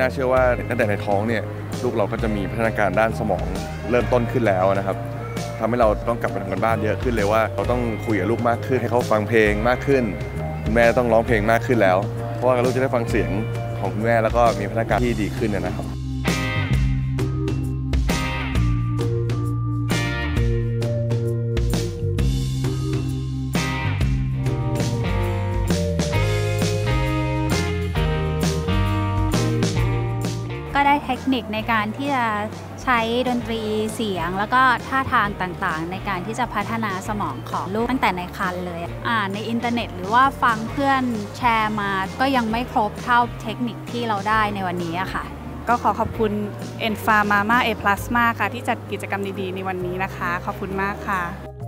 น่าเชื่อว่าตั้งแต่ในท้องเนี่ยลูกเราก็จะมีพัฒนาการด้านสมองเริ่มต้นขึ้นแล้วนะครับทำให้เราต้องกลับไปทำกันบ้านเยอะขึ้นเลยว่าเราต้องคุยกับลูกมากขึ้น ให้เขาฟังเพลงมากขึ้นคุณแม่ต้องร้องเพลงมากขึ้นแล้ว เพราะว่าลูกจะได้ฟังเสียงของคุณแม่แล้วก็มีพัฒนาการที่ดีขึ้นนะครับ ก็ได้เทคนิคในการที่จะใช้ดนตรีเสียง แล้วก็ท่าทางต่างๆ ในการที่จะพัฒนาสมองของลูกตั้งแต่ในครรภ์เลย อ่านในอินเทอร์เน็ต หรือว่าฟังเพื่อนแชร์มา ก็ยังไม่ครบเท่าเทคนิคที่เราได้ในวันนี้อะค่ะ ก็ขอขอบคุณ e n f a Mama A Plus มากค่ะ ที่จัดกิจกรรมดีๆ ในวันนี้นะคะ ขอบคุณมากค่ะ